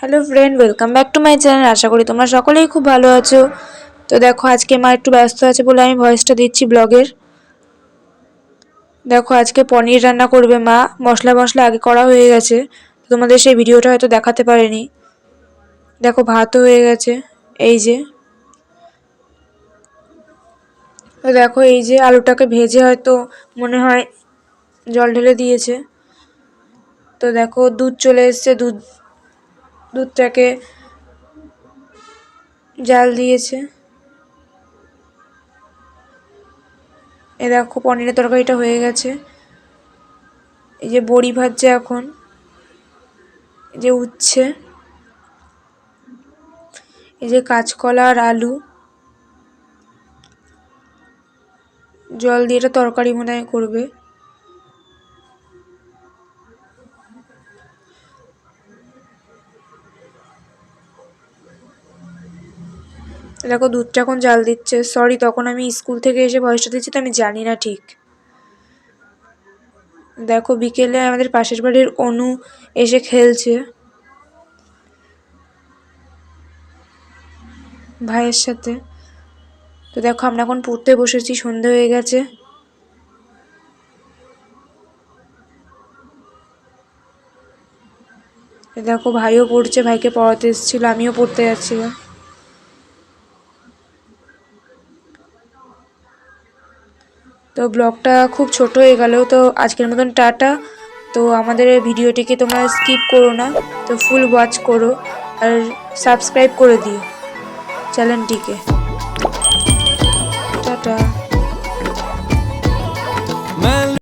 Hello friend welcome back to my channel আশা করি তোমরা সকলেই খুব ভালো আছো। তো দেখো, আজকে মা একটু ব্যস্ত আছে বলে আমি ভয়েসটা দিচ্ছি ব্লগের দেখো, আজকে পনির রান্না করবে মা। মশলা মশলা আগে করা হয়ে গেছে। তোমাদের সেই ভিডিওটা হয়তো দেখাতে পারেনি। দেখো, ভাতও হয়ে গেছে। এই যে। তো দেখো, এই যে আলুটাকে ভেজে হয়তো মনে হয় জল ঢেলে দিয়েছে। তো দেখো, দুধ চলে এসছে। দুধ দুধটাকে জাল দিয়েছে। এ দেখো পনিরের তরকারিটা হয়ে গেছে। এই যে বড়ি ভাজছে এখন। এই যে উচ্ছে। এই যে কাঁচকলা আর আলু। জল দিয়ে এটা তরকারি মনে করবে। দেখো দুধটা এখন জাল দিচ্ছে সরি তখন আমি স্কুল থেকে এসে ভয়েসটা দিচ্ছি, তো আমি জানি না ঠিক। দেখো, বিকেলে আমাদের পাশের বাড়ির অনু এসে খেলছে। ভাইয়ের সাথে। তো দেখো, আমরা এখন পড়তে বসেছি, সন্ধে হয়ে গেছে। দেখো, ভাইও পড়ছে, ভাইকে পড়াতে এসেছিল, আমিও পড়তে যাচ্ছিলাম। তো ব্লগটা খুব ছোট হয়ে গেল তো আজকের মতন টাটা। তো আমাদের ভিডিওটিকে তোমরা স্কিপ করো না, তো ফুল ওয়াচ করো আর সাবস্ক্রাইব করে দিও চ্যানেলটিকে। টাটা।